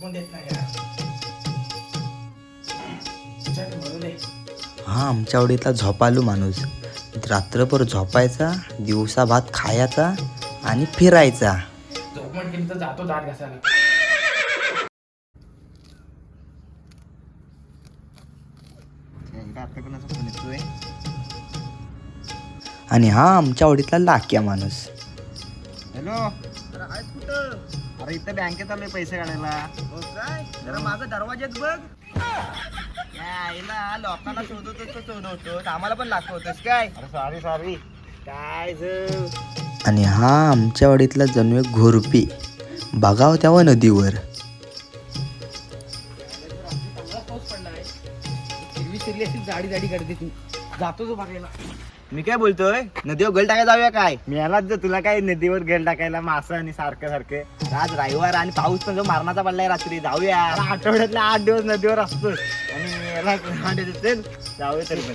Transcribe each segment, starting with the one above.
देत नाही हा आमच्या आवडीतला झोपालू माणूस. रात्रभर झोपायचा दिवसा भात खायचा आणि फिरायचा. तर जातो दात घासायला. आणि हा आमच्या आवडीतला लाक्या माणूस. हॅलो? अरे इथं बँकेत आलोय पैसे काढायला. हो काय? जरा मागं दरवाज्यात बघ. काय आईला लोकांना शोधत होतो शोधवतोस आम्हाला पण लागतोस काय? अरे सॉरी सॉरी काय ज आणि हा आमच्या आवडीतला जणू एक घोरपी. बघाव तेव्हा नदीवर. हिरवी शिरली अशी जाडी जाडी करते ती. जातो तो बघायला. मी काय बोलतोय? नदीवर गल टाकायला जाऊया काय? मी यालाच जर तुला काय नदीवर गल टाकायला मासं आणि सारखं सारखं. आज रविवार आणि पाऊस पण जो मारणाचा पडलाय रात्री. जाऊया. आठवड्यातले आठ दिवस नदीवर असतोच आणि जाऊया तरी पण.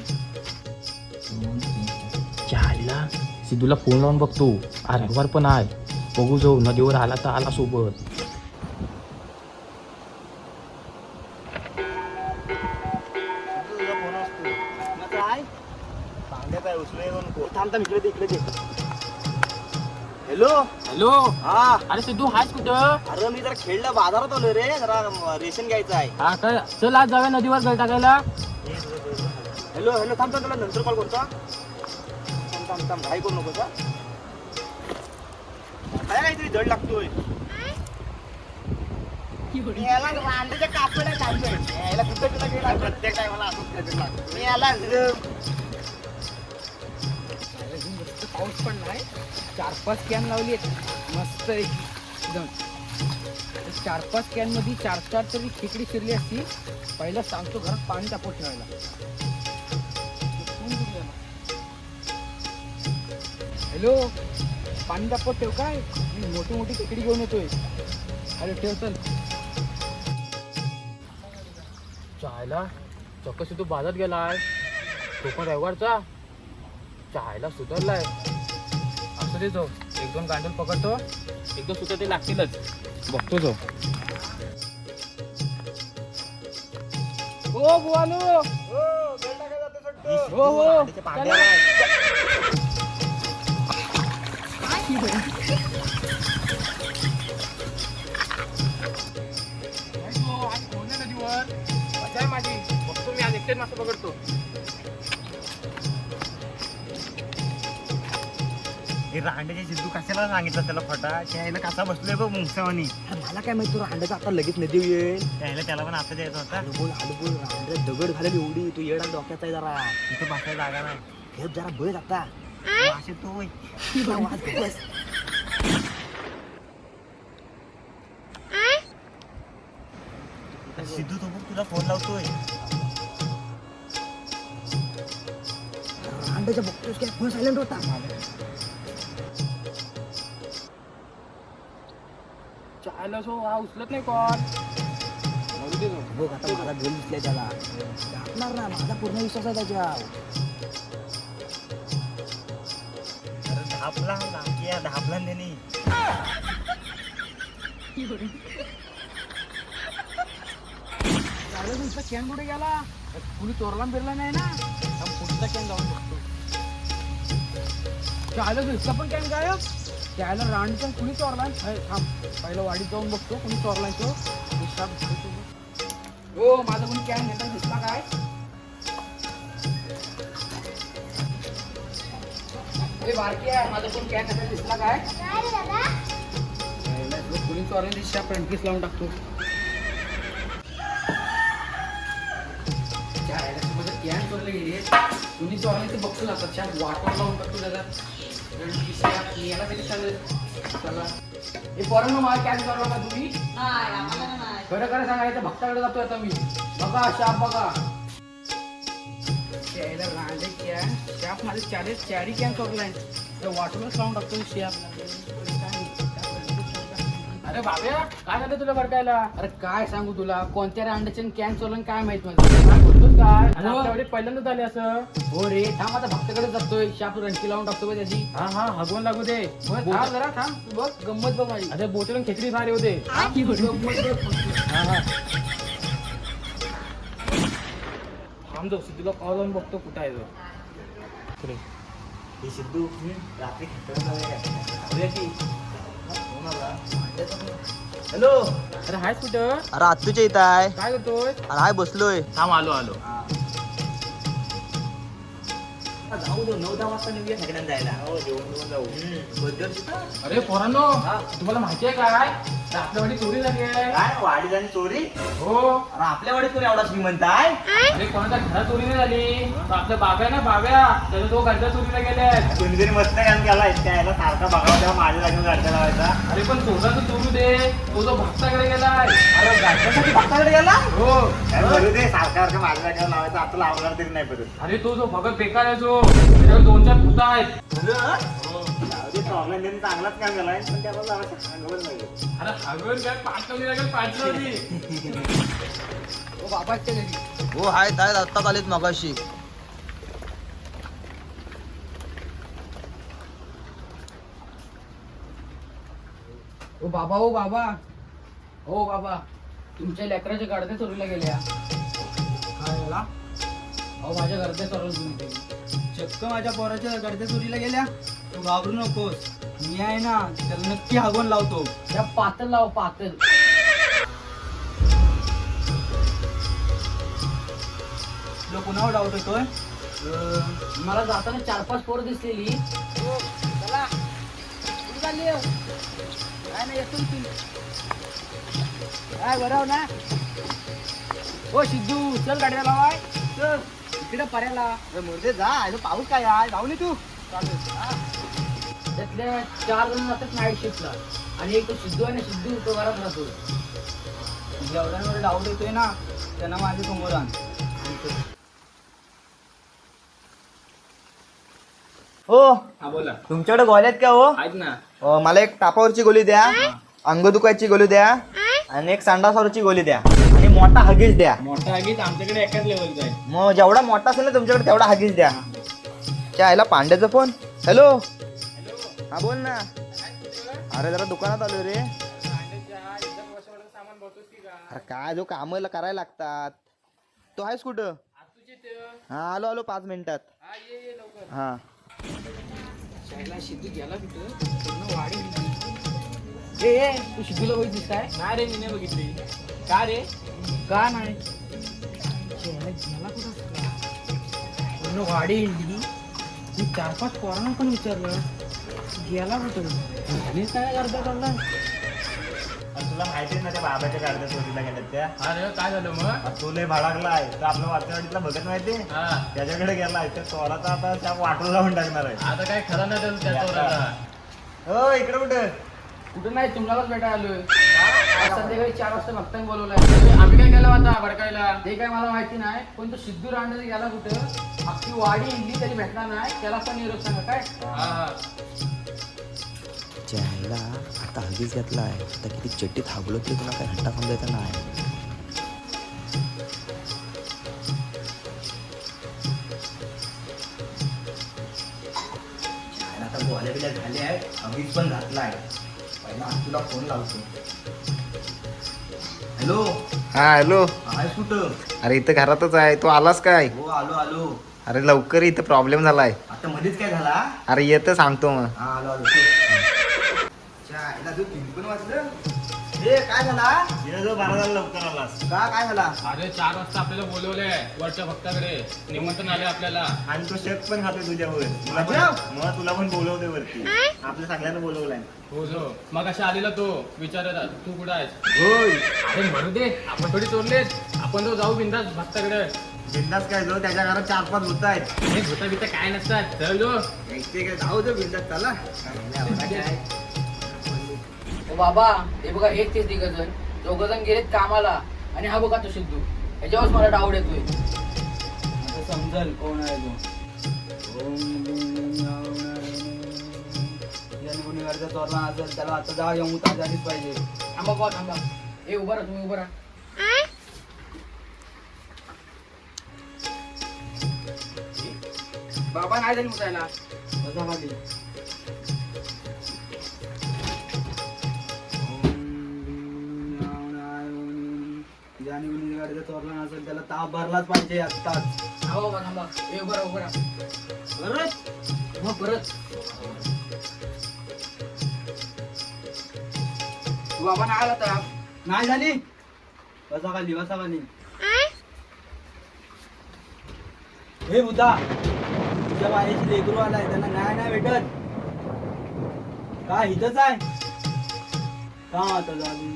चायला सिद्धूला फोन लावून बघतो. आ रविवार पण आहे. बघू जाऊ नदीवर आला तर आला सोबत. आहे थांब थांब इकडे दे, इकडे दे. हॅलो हॅलो हा. अरे सिद्धू हायस कुठं? अरे मी जरा खेळला बाजारात आलोय रे. जरा रेशन घ्यायचं आहे. हा काय चल आज जाऊया नदीवर गळ टाकायला. हॅलो हॅलो थांब थांब तुला नंतर कॉल करतो हा. थांब थांब थांब घाई करू नको काय काहीतरी जड लागतोय. याला रांडेच्या कापड्या काढतोय याला कुठं कुठं गेला प्रत्येक टायमाला असंच काहीतरी लागतं. मी याला पाऊस पण नाही. चार पाच कॅन लावली आहेत. मस्त एकदम. चार पाच कॅनमध्ये चार चार तरी खेकडी शिरली असती. पहिला सांगतो घरात पाणी टाकून ठेवायला. हॅलो? पाणी टाकत ठेव काय? मी मोठी मोठी खेकडी घेऊन येतोय. अरे ठेव चल. चायला? चक्क तू बाजारात गेलाय. तो पण रविवारचा? चायला सुधारलाय. असं दे जो एक दोन गांडूल पकडतो. एक दोन सुद्धा ते लागतीलच. बघतो जो. हो बुवानो हो हो. आहे माझी बघतो मी आज एकटेच मासा पकडतो हे रांडेच्या सिद्धू कशाला सांगितलं त्याला फटा त्याला कसा बसलोय बघ मुंगसावानी मला काय माहिती तुला अंड्याचा आता लगेच नदी येईल. त्याला त्याला पण आता द्यायचा होता. बोल बोल अंड्यात दगड घालेल एवढी. तू येडा डोक्यात आहे जरा. इथं बसायला जागा नाही. हे जरा बळ आता. असे तो. बस सिद्धू तो बघ तुला फोन लावतोय. अंड्याच्या बघतोस काय? फोन सायलेंट होता? चायला सो हा उचलत नाही कॉल बघ आता माझा गोल दिसलाय त्याला. टाकणार ना माझा पूर्ण विश्वास आहे त्याच्यावर. धापला नाकिया धापला त्यांनी. चालेल तुमचा कॅन कुठे गेला? कुणी चोरला बिरला नाही ना? आपण पुढचा कॅन जाऊन बघतो चालेल तुझचा पण कॅन गायब? त्याला रांड पण कुणी चोरला थांब पहिलं वाडीत जाऊन बघतो कुणी चोरलाय तो. दुसरा हो माझा कोणी कॅन घेता दिसला काय? ए बारकी आहे माझा कोण कॅन घेता दिसला काय? कुणी चोरला दिसला फ्रंटकीस लावून टाकतो. कॅन चोरले गेले कुणी चोरले ते बघतो आता त्या वाटर लावून टाकतो त्याचा याला हे पोरांनो मला कॅन करू नका तुम्ही? खरं खरं सांगा इथं भक्ताकडे जातोय आता मी. बघा शाप बघा. यायला राहिले कॅन शाप माझे चारी चारी कॅन चोरलाय तर वाटरलाच लावून टाकतो शाप. अरे बाब्या काय झालं तुला भडकायला? अरे काय सांगू तुला? कोणत्या अंड्याचे कॅन चोलन काय माहीत काय आणि हो. आपल्याकडे पहिल्यांदा झाले असं. हो रे थांब आता भक्ताकडे जातोय. शाप रणकी लावून टाकतो बघ त्याची. हा हा हगवून लागू दे. थांब जरा थांब. तू बघ गंमत बघ माझी. अरे बोचडून खेकडी भारी होते. गंमत बघ. हा हा. थांब जाऊ सिद्धूला कॉल लावून बघतो कुठं आहे तो. ही सिद्धू रात्री खेळून हॅलो. अरे हायस कुठं अरे आत्तूच्या इथं आहे. काय करतोय? अरे हाय बसलोय. थांब आलो आलो. जाऊ दे नऊ दहा वाजता निघूया सगळ्यांना जायला. हो जेवण जेवण जाऊ. बद्दल अरे पोरांनो तुम्हाला माहिती आहे काय आपल्यावाडी चोरी झाली आहे. काय? वाढी आणि चोरी? हो. अरे आपल्या वाडीत कोणी एवढा श्रीमंत आहे? अरे कोणाच्या घरात चोरी नाही झाली? तर आपल्या बाब्या ना बाब्या. त्याच्या तो घरच्या चोरीला गेले कोणीतरी मस्त काम केला त्याला सारखा बघावा तेव्हा माझ्या जागेवर गाडचा लावायचा. अरे पण चोराचं चोरू दे. तो जो भक्ताकडे गेलाय. अरे गाडच्यासाठी भक्ताकडे गेला? हो. काय सारखा सारखा माझ्या जागेवर लावायचा. आता लावणार तरी नाही परत. अरे तो जो भगत बेकार आहे जो. त्याच्यावर दोन चार आहेत. चांगलाच काम केलाय पण त्याला अरे काय लागेल हो आहेत आत्ताच आलेत मगाशी. ओ बाबा ओ बाबा. हो बाबा तुमच्या लेकराच्या गाडद्या चोरीला गेल्या. काय झाला? अहो माझ्या घरच्या चोरलं तुम्ही ते. चक्क माझ्या पोराच्या गडद्या चोरीला गेल्या. तू घाबरू नकोस. मी आहे ना त्याला नक्की हागवून लावतो. त्या पातळ लाव पातळ. तुला कुणावर डाऊट येतोय? अं, मला जाताना चार पाच पोरं दिसलेली. हो, हो? काय नाही येतो तू काय बरं ना? हो सिद्धू चल गाडीला लावाय. चल. इकडे पर्याला मोरते जा. अरे पाऊस काय आहे? जाऊ तू. त्यातल्या चार जण जातात नाईट शिफ्टला आणि एक तो सिद्धू आहे ना सिद्धू तो घरात राहतो. जेवढ्यांवर डाऊट येतोय ना त्यांना माझ्यासमोर आण. हो. हा बोला. तुमच्याकडे गोळ्या आहेत का हो? आहेत ना. अं, मला एक तापावरची गोळी द्या. अंग दुखायची गोळी द्या. आणि एक सांडासावरची गोळी द्या. आणि मोठा हगीज द्या. मोठा आगीत आमच्याकडे एकाच लेवलचा आहे. मग जेवढा मोठा असेल ना तुमच्याकडे तेवढा हगीज द्या. त्या आयला पांड्याचा फोन हॅलो हा बोल ना. अरे जरा दुकानात आलो रे. अरे काय जो कामाला करायला लागतात. तो आहेस कुठं? हा आलो आलो पाच मिनिटात. हा. सिद्धू गेला. ए ए, तू सिद्धूला बघितलीस काय? नाही रे मी नाही बघितली. का रे? का नाही? गेला कुठं वाडी हिंडली. मी चार पाच पोरांना पण विचारलं. गेला कुठं? आणि काय चालला आणि तुला माहितीच ना त्या बाबाच्या गाडच्या चोरीला गेल्यात त्या. अरे काय झालं मग? तो लय भडाकला आहे तर आपल्या वाचवाडीतला बघत माहिती हा. त्याच्याकडे गेलाय. त्या चोराचा आता त्या वाटून लावून टाकणार आहे. आता काय खरं नाही त्या चोराला. हो इकडे कुठे? कुठं नाही तुम्हालाच भेटायला आलोय. संध्याकाळी चार वाजता भक्तांनी बोलवलंय. आम्ही काय केलं आता भडकायला? ते काय मला माहिती नाही पण तो सिद्धू रांडे गेला कुठं? अख्खी वाडी हिंडली तरी भेटला नाही त्याला पण निरोप सांगा काय? चॅनला आता हगीज घेतला आहे आता किती चट्टीत हागलो तरी तुला काय घंटा समजायचा नाही. आता गोळ्या बिल्या झाले आहे हगीज पण घातला आहे पहिला तुला फोन लावतो. हॅलो. हा हॅलो. आहेस कुठं? अरे इथं घरातच आहे. तू आलास काय? हो आलो आलो. अरे लवकर इथं प्रॉब्लेम झालाय. आता मध्येच काय झाला? अरे येतं सांगतो मग. हा आलो आलो. तू पण वाचलं ए काय झाला? बारा झाला लवकर आलास. का काय झाला? अरे चार वाजता आपल्याला बोलवलंय वरच्या भक्ताकडे. निमंत्रण आले आपल्याला. आणि तो शेत पण खातोय तुझ्यावर. तुला पण माझ्या? मग तुला पण बोलवते वरती. आपल्या सगळ्यांना बोलवलंय. हो जो. मग अशा आलेला तो. विचारत तू कुठं आहेस? होय. अरे म्हणू दे. आपण थोडी चोरलेत. आपण तो जाऊ बिंदास भक्ताकडे. बिंदास काय जो? त्याच्या घरात चार पाच होत आहेत. हे भूता बिता काय नसतात. चल जो. ते काय जाऊ दे बिंदास चला. ओ बाबा हे बघा हेच ते तिघ जण. दोघ जण गेलेत कामाला. आणि हा बघा तो सिद्धू. ह्याच्यावर मला डाऊट येतोय. आता समजल कोण आहे तो. ओम ज्याने कोणी अर्ज चोरला असेल त्याला आता जा येऊन ताजारीच पाहिजे. थांबा बुवा थांबा. ए उभा राहा तुम्ही उभा राहा. बाबा नाही झाली मुसायला बसा चोरला नसेल त्याला ताप भरलाच पाहिजे आत्ताच. उभा राहा उभा राहा. परत? मग परत. बाबा नाही आला तर नाही झाली? बसा खाली बसा खाली. हे बुद्धा तुझ्या बाईची लेकरू आलाय त्यांना न्याय नाही भेटत. का इथंच आहे? का आता झाली?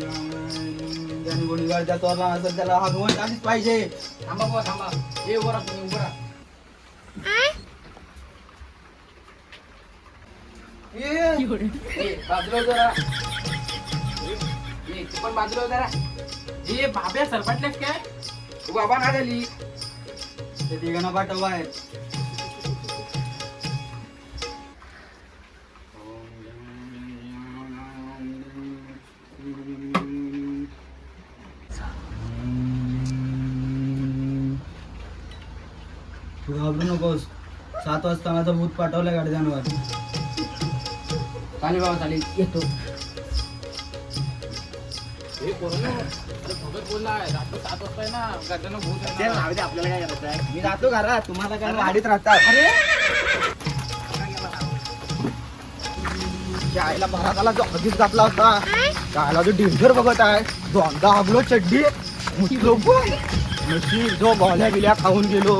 ज्याने कोणी गाडीचा चोरला असेल त्याला हगवण आधीच पाहिजे. थांबा बुवा थांबा. ए उभा राहा तुम्ही उभा राहा. ए बाजूला जरा ए तू पण बाजूला जरा ए बाब्या सरपटल्यास काय? तू बाबा ना झाली ते ठिकाणं पाठवा आहे तू घाबरू नकोस. सात वाजता माझं भूत पाठवलं गाडीजांवर चालेल बाबा चालेल. येतो. आपल्याला काय करायचं आहे? मी जातो घरात. तुम्हाला काय गाडीत राहतात. अरे. जो घातला होता. चायला जो डेंजर बघत आहे. दोनदा हबलो चड्डी मुतलो पण नशीब जो गोल्या बिल्या खाऊन गेलो.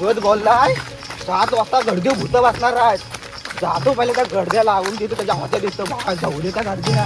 भगत बोललाय सात वाजता गडगे भूत वाचणार आहेत. जातो पहिले त्या गडद्या लागून तिथे त्याच्या हातात दिसतं जाऊ दे त्या गडद्या